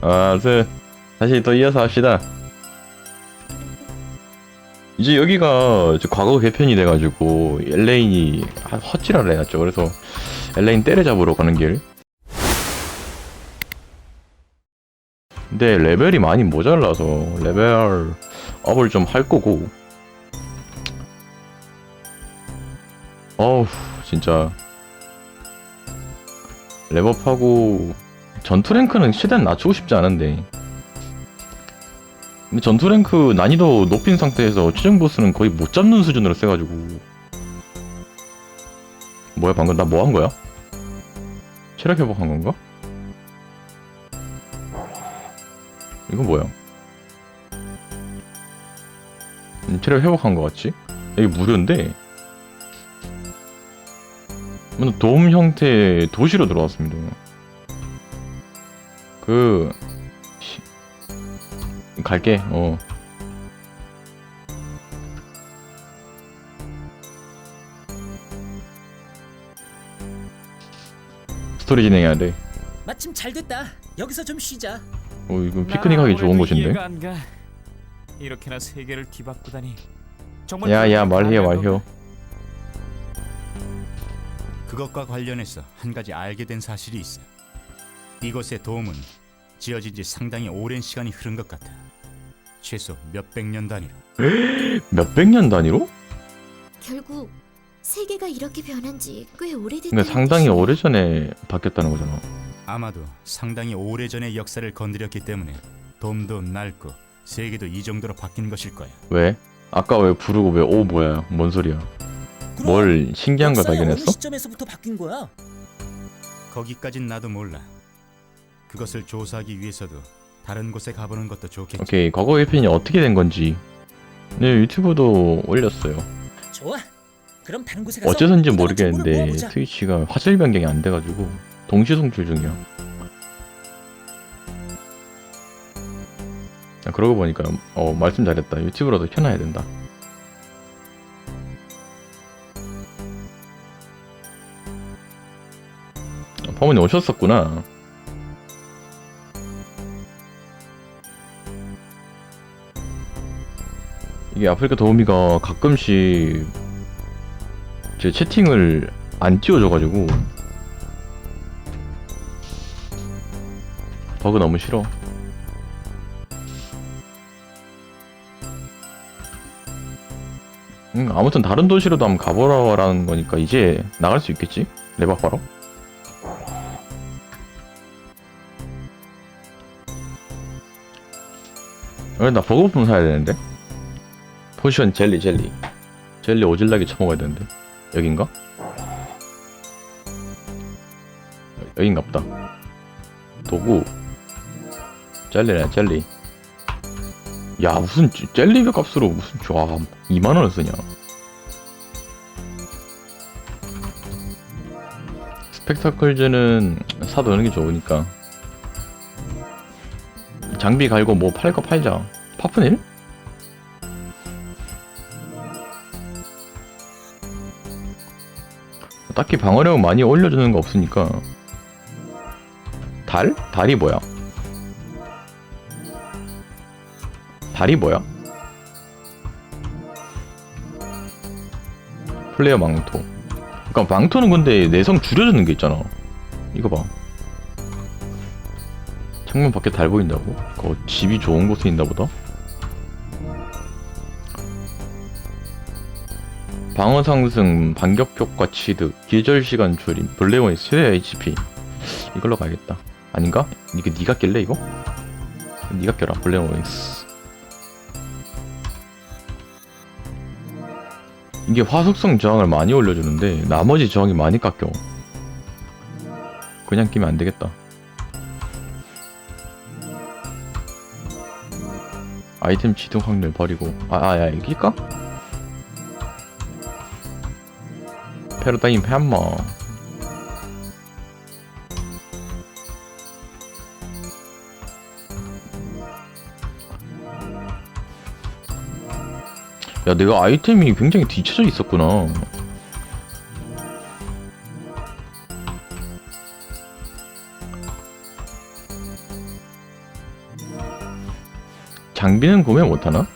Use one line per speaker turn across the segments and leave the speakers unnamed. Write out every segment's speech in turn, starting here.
아, 그 다시 또 이어서 합시다. 이제 여기가 이제 과거 개편이 돼가지고 엘레인이 한 헛질을 해놨죠. 그래서 엘레인 때려잡으러 가는 길. 근데 레벨이 많이 모자라서 레벨 업을 좀 할 거고. 어우 진짜 레벨업하고 전투 랭크는 최대한 낮추고 싶지 않은데 근데 전투 랭크 난이도 높인 상태에서 최종 보스는 거의 못 잡는 수준으로 세가지고 뭐야 방금 나 뭐 한 거야? 체력 회복한 건가? 이건 뭐야? 음, 체력 회복한 거 같지? 이게 무료인데 도움 형태의 도시로 들어왔습니다. 그 시- 갈게. 어. 스토리 진행해야 돼.
마침 잘 됐다. 여기서 좀 쉬자.
어 이거 피크닉 하기 좋은 곳인데.
이렇게나 세계를 뒤바꾸다니. 정말
야야 말해요
가능한
말해요.
그것과 관련해서 한 가지 알게 된 사실이 있어. 이곳의 도움은 지어진 지 상당히 오랜 시간이 흐른 것 같아. 최소 몇백 년 단위로.
몇백 년 단위로?
결국 세계가 이렇게 변한 지 꽤 오래됐다는
그러니까 상당히. 오래전에 바뀌었다는 거잖아.
아마도 상당히 오래전의 역사를 건드렸기 때문에 돔도 낡고 세계도 이 정도로 바뀐 것일 거야.
왜? 아까 왜 부르고 왜 오 뭐야? 뭔 소리야?
그럼
뭘 신기한 걸
역사의 어느
발견했어?
시점에서부터 바뀐 거야?
거기까진 나도 몰라. 그것을 조사하기 위해서도 다른 곳에 가보는 것도 좋겠지.
오케이 과거 회편이 어떻게 된 건지 네 유튜브도 올렸어요.
좋아. 그럼 다른 곳에 가서
어째서인지
정보를
모르겠는데
모아보자.
트위치가 화질 변경이 안 돼가지고 동시 송출 중이야. 아, 그러고 보니까 어 말씀 잘했다. 유튜브로도 켜놔야 된다. 아, 퍼문이 오셨었구나. 이게 아프리카 도우미가 가끔씩 제 채팅을 안 띄워줘가지고 버그 너무 싫어. 음, 아무튼 다른 도시로도 한번 가보라라는 거니까 이제 나갈 수 있겠지? 레바바로? 어, 나 버거품 사야 되는데? 포션 젤리 젤리. 젤리 오질나게 처먹어야 되는데. 여긴가? 보다. 도구. 젤리네 젤리. 야 무슨 젤- 젤리 값으로 무슨 좋아 2만원을 쓰냐? 스펙타클즈는 사두는 게 좋으니까. 장비 갈고 뭐 팔 거 팔자. 파프닐? 딱히 방어력은 많이 올려주는 거 없으니까 달? 달이 뭐야? 달이 뭐야? 플레이어 망토 그니까 망토는 근데 내성 줄여주는 게 있잖아 이거 봐 창문 밖에 달 보인다고? 그거 집이 좋은 곳에 있나 보다 방어 상승, 반격 효과 취득, 계절 시간 줄임, 블레원의 최대 HP 이걸로 가야겠다. 아닌가? 이게 니가 낄래 이거? 니가 껴라 블레원스. 이게 화속성 저항을 많이 올려주는데 나머지 저항이 많이 깎여. 그냥 끼면 안 되겠다. 아이템 지동 확률 버리고 아야 이거 낄까? 패러다임 햄머 야 내가 아이템이 굉장히 뒤쳐져 있었구나 장비는 구매 못하나?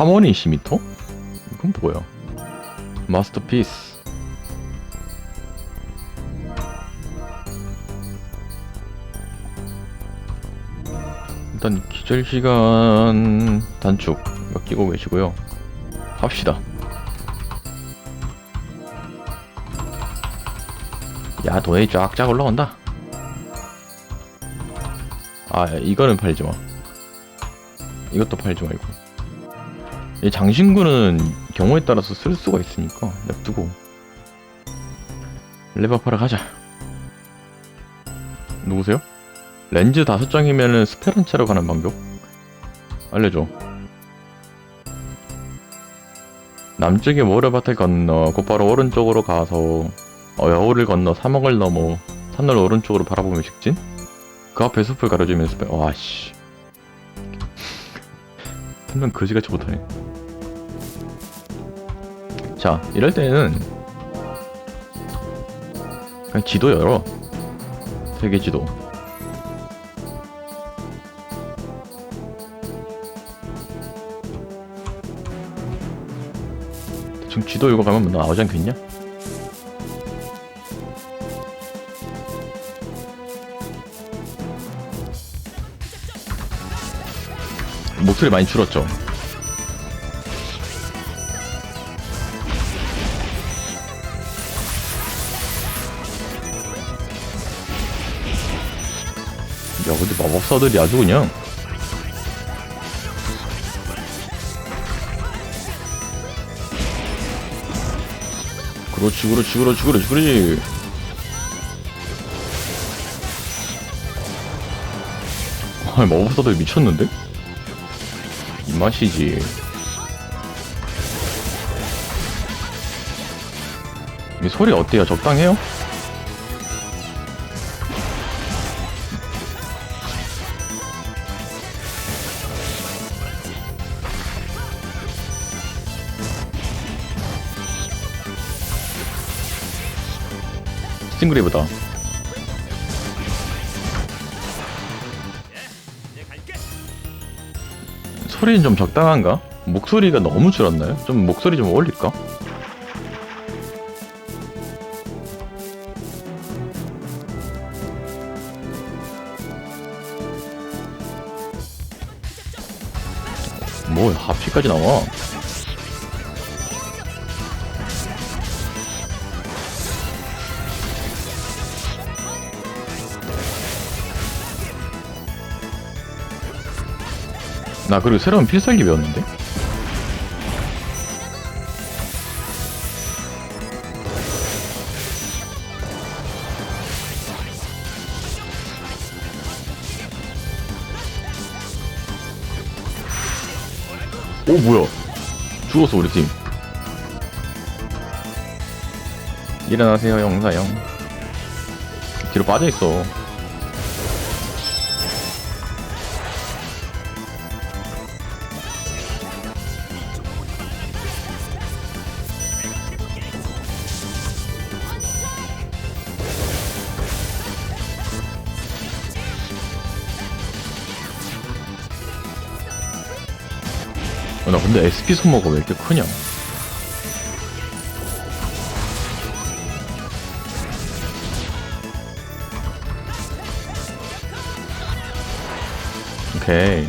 하모니 시미터? 이건 뭐야? 마스터피스 일단 기절 시간 단축 끼고 계시고요. 합시다. 야, 돈이 쫙쫙 올라간다. 아, 이거는 팔지 마. 이것도 팔지 말고. 이 장신구는 경우에 따라서 쓸 수가 있으니까 냅두고. 레버파라 가자. 누구세요? 렌즈 다섯 장이면은 스페란 채로 가는 방법? 알려줘. 남쪽의 모래밭을 건너 곧바로 오른쪽으로 가서 어, 여울을 건너 사막을 넘어 산을 오른쪽으로 바라보며 직진? 그 앞에 숲을 가려주면 스페 와씨 설명 거지같이 못하네 자 이럴 때는 그냥 지도 열어 세계 지도 지금 지도 이거 가면 뭐 나오지 않겠냐? 목소리 많이 줄었죠? 마법사들이 아주 그냥 그렇지 그렇지 그렇지 그렇지 그렇지 아 마법사들 미쳤는데? 이 맛이지 이 소리 어때요? 적당해요? 스팅그레이브다 소리는 좀 적당한가? 목소리가 너무 줄었나요? 좀 목소리 좀 올릴까? 뭐 하피까지 나와? 나 그리고 새로운 필살기 배웠는데? 오 뭐야? 죽었어 우리 팀. 일어나세요 영사형. 뒤로 빠져있어 근데 SP 손모가 왜 이렇게 크냐? 오케이.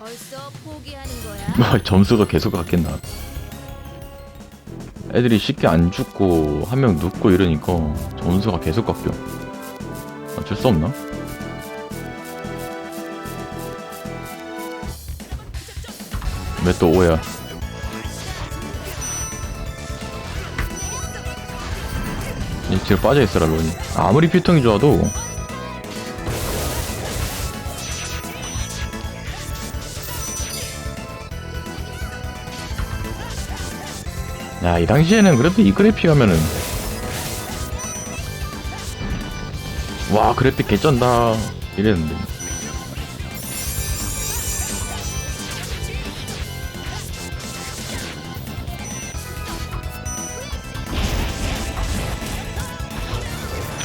벌써 포기하는 거야?
뭐, 점수가 계속 같겠나. 애들이 쉽게 안 죽고 한 명 눕고 이러니까 점수가 계속 깎여. 어쩔 수 없나? 왜 또 오야? 이 뒤로 빠져있어라 론이 아무리 피통이 좋아도 야, 이 당시에는 그래도 이 그래픽 하면은. 와, 그래픽 개쩐다. 이랬는데.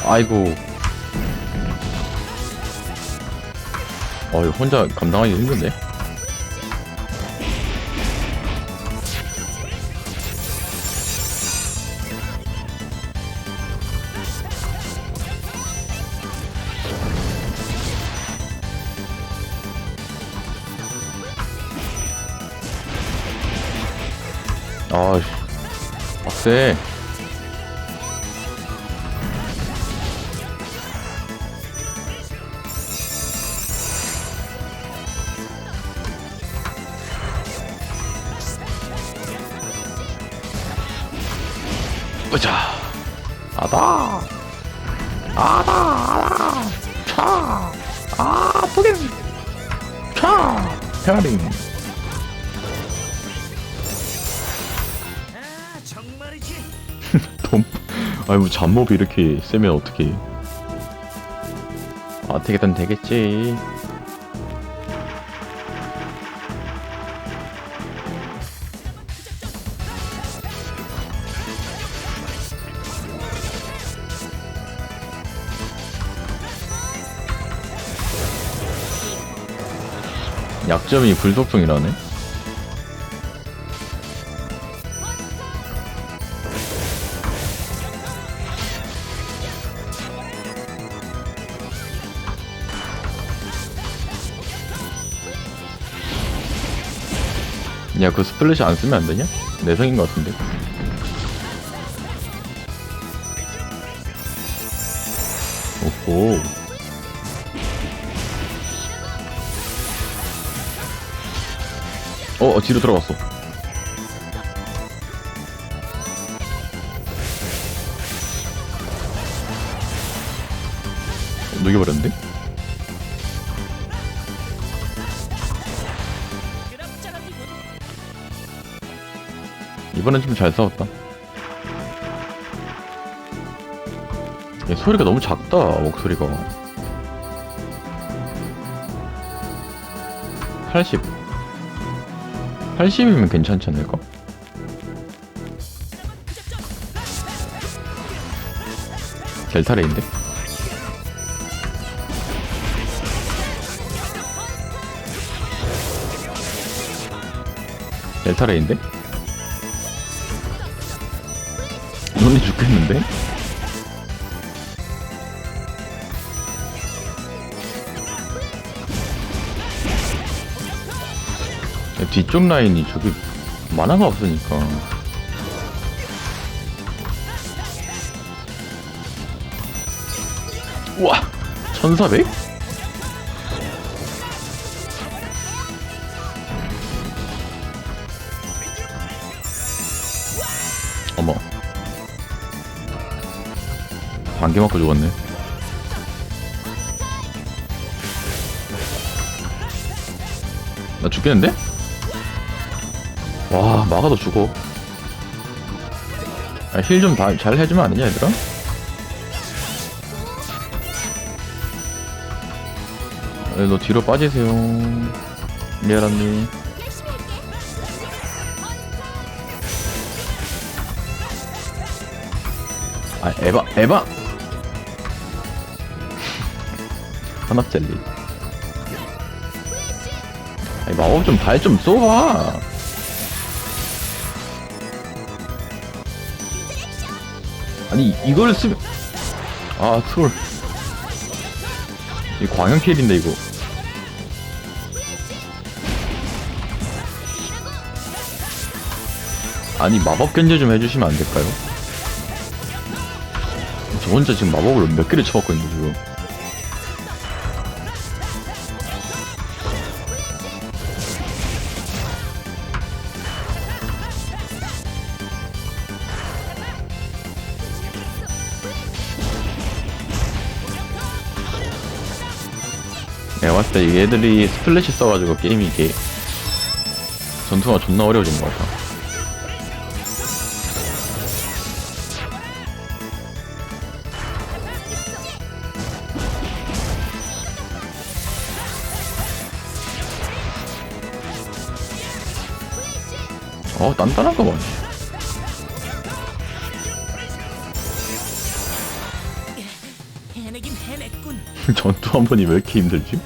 아이고. 어, 이거 혼자 감당하기 힘든데? 아, 빡세. 잡몹이 이렇게 세면 어떡해. 어떻게든 되겠지. 약점이 불속성이라네. 야, 그 스플래시 안 쓰면 안 되냐? 내성인 것 같은데. 오호. 어, 어, 뒤로 들어갔어. 어, 녹여버렸는데? 이번엔 좀 잘 싸웠다. 얘 소리가 너무 작다, 목소리가. 80. 80이면 괜찮지 않을까? 델타레인데? 델타레인데? 죽겠는데? 야, 뒤쪽 라인이 저기 만화가 없으니까 우와 1400? 반개 맞고 죽었네. 나 죽겠는데? 와 막아도 죽어. 아, 힐좀 잘 해주면 안 되냐 얘들아? 네, 너 뒤로 빠지세요. 미아라님 아 에바 에바 한압젤리. 아니 마법 좀 발 좀 쏘봐 아니 이걸 쓰면 아 트롤. 이 광역 킬인데 이거. 아니 마법 견제 좀 해주시면 안 될까요? 저 혼자 지금 마법을 몇 개를 쳐봤거든요 지금 때 얘들이 스플래시 써가지고 게임이 이게 전투가 존나 어려워진 것 같아 어 단단한 거 봐. 전투 한 번이 왜 이렇게 힘들지?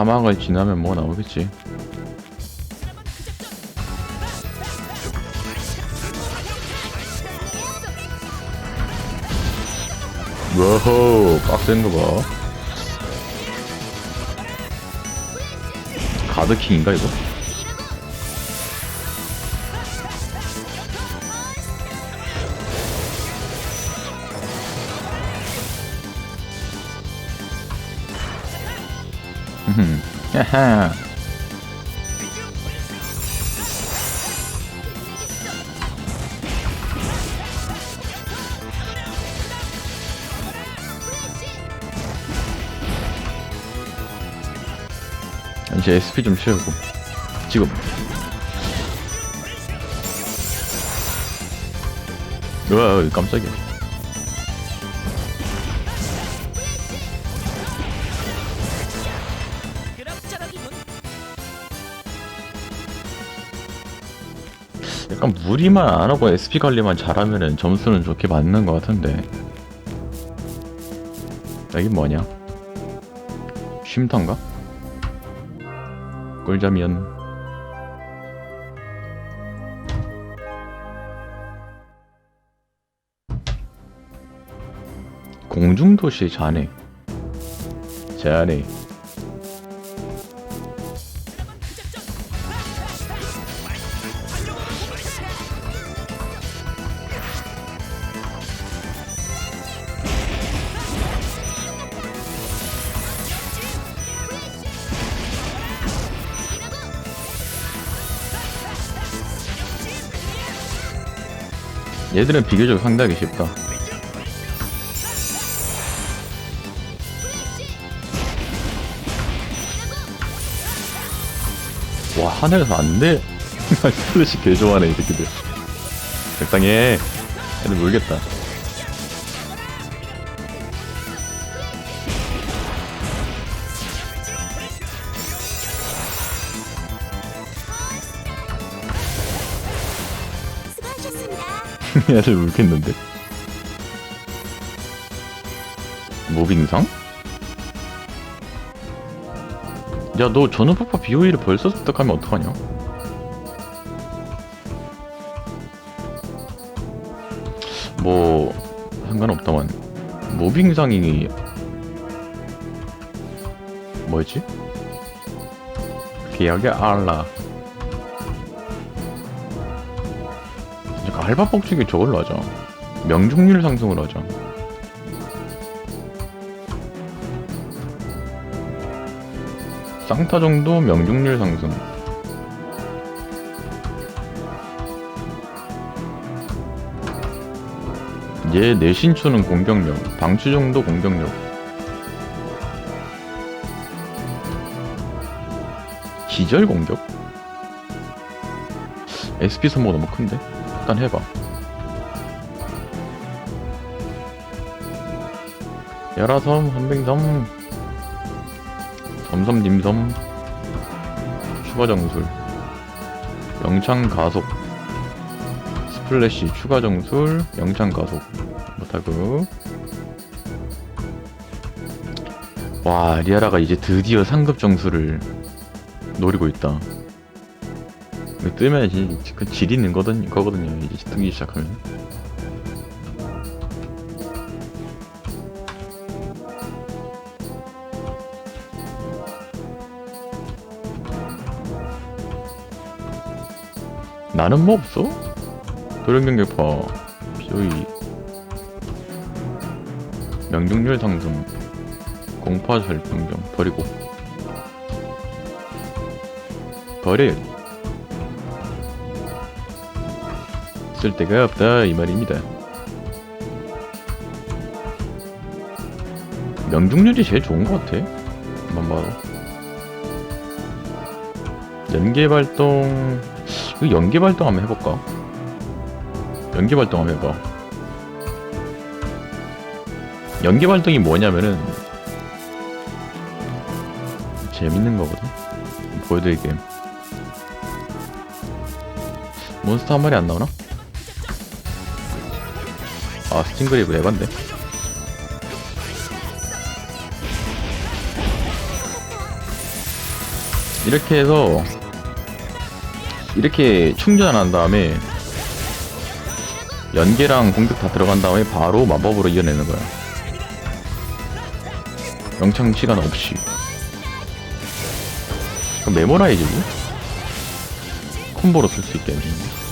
사막을 지나면 뭐 나오겠지. 워호 빡센 거 봐. 가드킹인가 이거? 음, 야하. 이제 SP 좀 채우고 지금 으아 깜짝이야 약간 무리만 안 하고 SP 관리만 잘하면은 점수는 좋게 맞는 것 같은데. 여기 뭐냐? 쉼터인가? 꿀잠이연 공중도시 자네 자네 얘들은 비교적 상당히 쉽다. 와 하늘에서 안돼. 플래시 개 좋아하네 이 새끼들. 적당히 해. 애들 모르겠다. 애들 울겠는데 모빙상? 야 너 전후폭파 BOE를 벌써 습득하면 어떡하냐 뭐 상관없다만 모빙상이 뭐였지? 계약의 알라 알바 복직이 저걸로 하자 명중률 상승을 하자 쌍타 정도 명중률 상승 얘 내신추는 공격력 방추 정도 공격력 기절 공격? SP 선모가 너무 큰데? 일단 해봐. 야라섬 한빙섬 섬섬 님섬 추가 정술 영창 가속 스플래시 추가 정술 영창 가속 못하고. 와 리아라가 이제 드디어 상급 정수를 노리고 있다 뜨면 이제 그질 있는 거든, 거거든요. 이제 뜨기 시작하면. 나는 뭐 없어? 도령경계파 POE 명중률 상승 공파 절병경 버리고. 버려 쓸데가 없다 이 말입니다. 명중률이 제일 좋은 것 같아. 한번 봐도. 연계발동 이거 연계발동 한번 해볼까? 연계발동 한번 해봐. 연계발동이 뭐냐면은 재밌는 거거든. 보여드릴게 몬스터 한 마리 안 나오나? 아 스팅그레이브 에반데 이렇게 해서 이렇게 충전한 다음에 연계랑 공격 다 들어간 다음에 바로 마법으로 이겨내는 거야. 영창 시간 없이. 그럼 메모라이즈지? 콤보로 쓸 수 있게 해주는 거.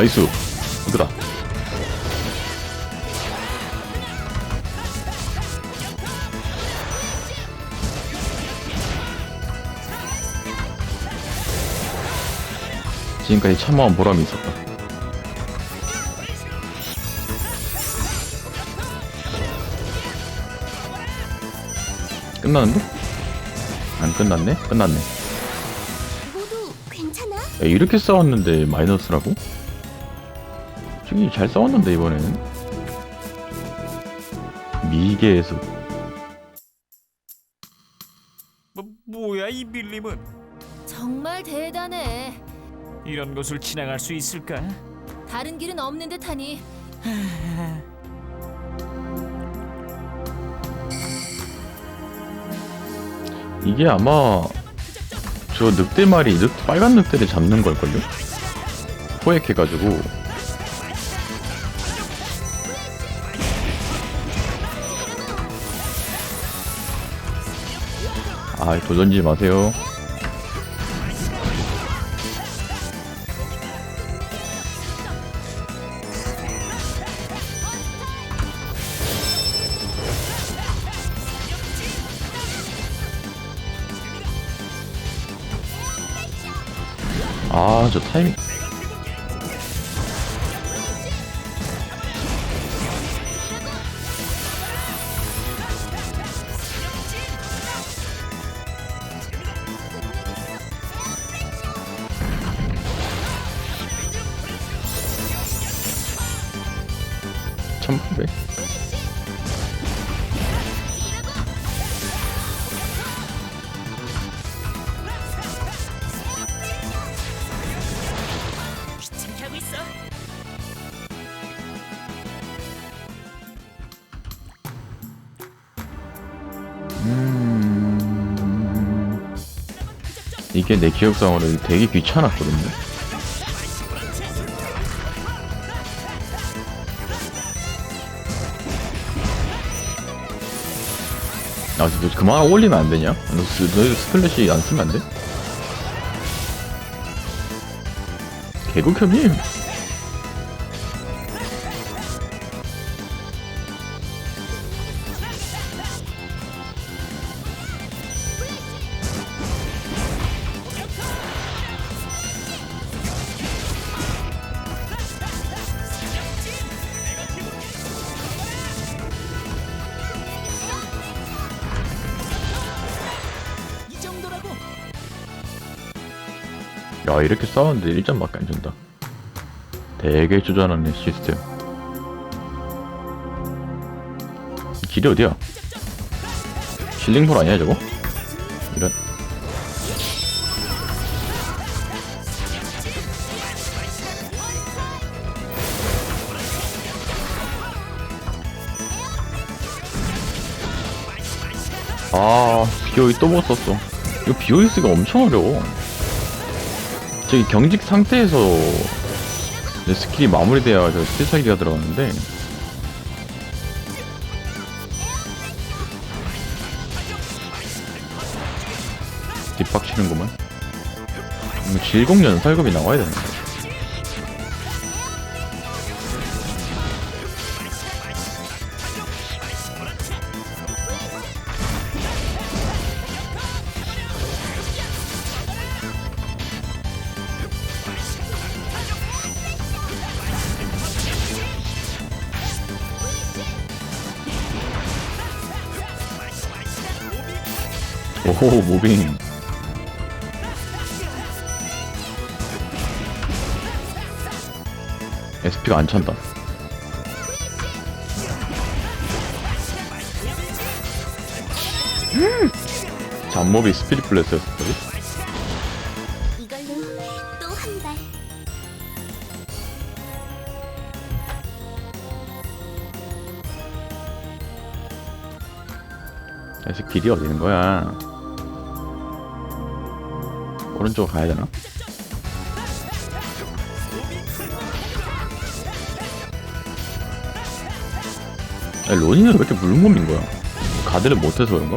나이스 이거다 지금까지 참아온 보람이 있었다 끝나는데? 안 끝났네? 끝났네? 야, 이렇게 싸웠는데 마이너스라고? 저기 잘 싸웠는데 이번에는 미개에서
뭐, 뭐야 이 밀림은?
정말 대단해.
이런 곳을 지나갈 수 있을까?
다른 길은 없는 듯하니
이게 아마 저 늑대 말이 늑, 빨간 늑대를 잡는 걸걸요? 포획해가지고 아, 돌 던지지 마세요. 아, 저 타이밍. 내 기억상으로 되게 귀찮았거든요. 아, 너 그만 올리면 안 되냐? 너, 스, 너 스플래시 안 쓰면 안 돼? 개국협님! 야, 이렇게 싸웠는데 1점밖에 안 준다. 되게 쪼잔하네, 시스템. 길이 어디야? 실링볼 아니야, 저거? 이런. 아, BOE 또못 썼어. 이거 BOS가 엄청 어려워. 저기 경직 상태에서 내 스킬이 마무리돼야 저 필살기가 들어가는데. 뒷박치는구만. 이거 질공 연 살급이 나와야 되는 거 오호 무빙. SP가 안 찬다. 잡몹이 스피릿 블레스였어
이걸로 또 한 발.
다시 길이 어디 있는 거야 오른쪽 가야 되나? 아니, 로니는 왜 이렇게 물몸인 거야? 가드를 못해서 그런가?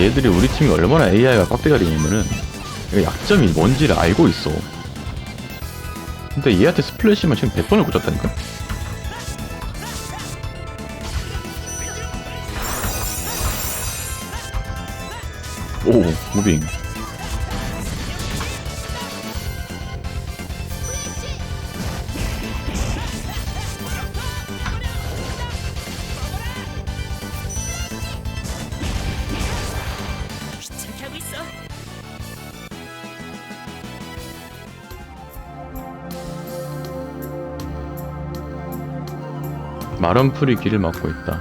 얘들이 우리 팀이 얼마나 AI가 빡대가리냐면은 이거 약점이 뭔지를 알고 있어. 근데 얘한테 스플래시만 지금 100번을 꽂았다니까? 오, 무빙. 마른 풀이 길을 막고 있다.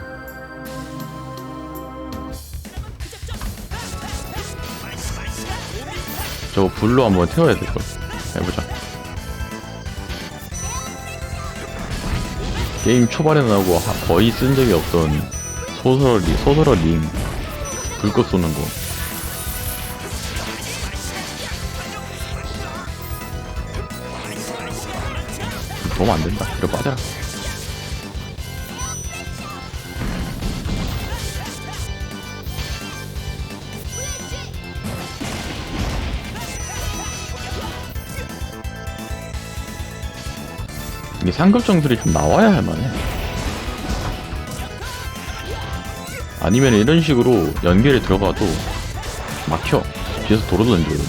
저거 불로 한번 태워야 될 걸. 해보자. 게임 초반에 나오고 하- 거의 쓴 적이 없던 소설리 소설어링 불꽃 쏘는 거. 도움 안 된다. 이거 빠져라. 이게 상급 정들이 좀 나와야 할 만해. 아니면 이런 식으로 연계를 들어가도 막혀. 뒤에서 도로 던지거든.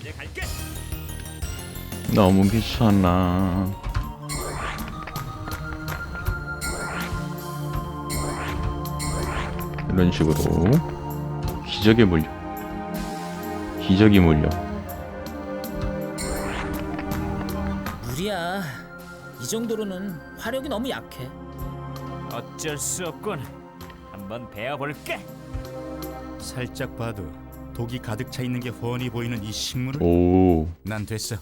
이제 갈게.
너무 귀찮아. 이런 식으로 기적의 물려. 기적이 물려.
무리야. 이 정도로는 화력이 너무 약해.
어쩔 수 없군. 한번 배워볼게.
살짝 봐도 독이 가득 차 있는 게 훤히 보이는 이 식물을
오,
난 됐어.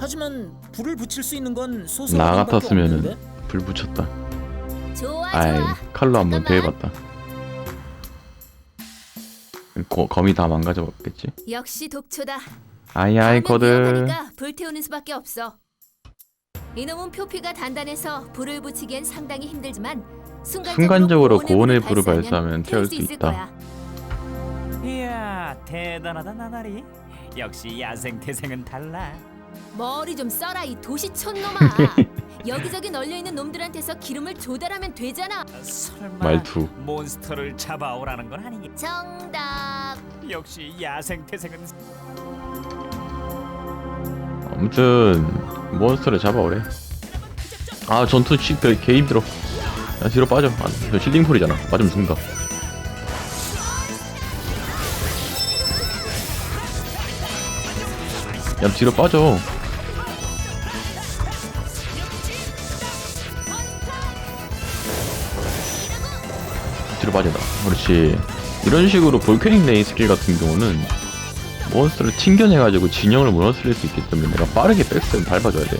하지만 불을 붙일 수 있는 건 소수.
나 같았으면은 불 붙였다. 아이. 칼로 한번. 대해봤다. 거, 거미 다 망가져봤겠지?
역시 독초다.
아이 아이 거들.
불태우는 수밖에 없어. 이놈은 표피가 단단해서 불을 붙이기엔 상당히 힘들지만 순간적으로,
순간적으로
고온의 불을 발사하면
발사하면 태울 수
있을
있다.
거야.
이야 대단하다 나나리. 역시 야생 태생은 달라.
머리 좀 써라 이 도시촌 놈아. 여기저기 널려 있는 놈들한테서 기름을 조달하면 되잖아.
설마
말투.
몬스터를 잡아오라는 건 아니겠지?
정답.
역시 야생 태생은
아무튼 몬스터를 잡아오래. 아 전투 치, 개, 개 힘들어. 야 뒤로 빠져. 아, 저 실링풀이잖아. 맞으면 죽는다. 야 뒤로 빠져. 빠진다. 그렇지. 이런 식으로 볼케닉 레인 스킬 같은 경우는 몬스터를 튕겨내가지고 진영을 무너뜨릴 수 있기 때문에 내가 빠르게 백스를 밟아줘야 돼.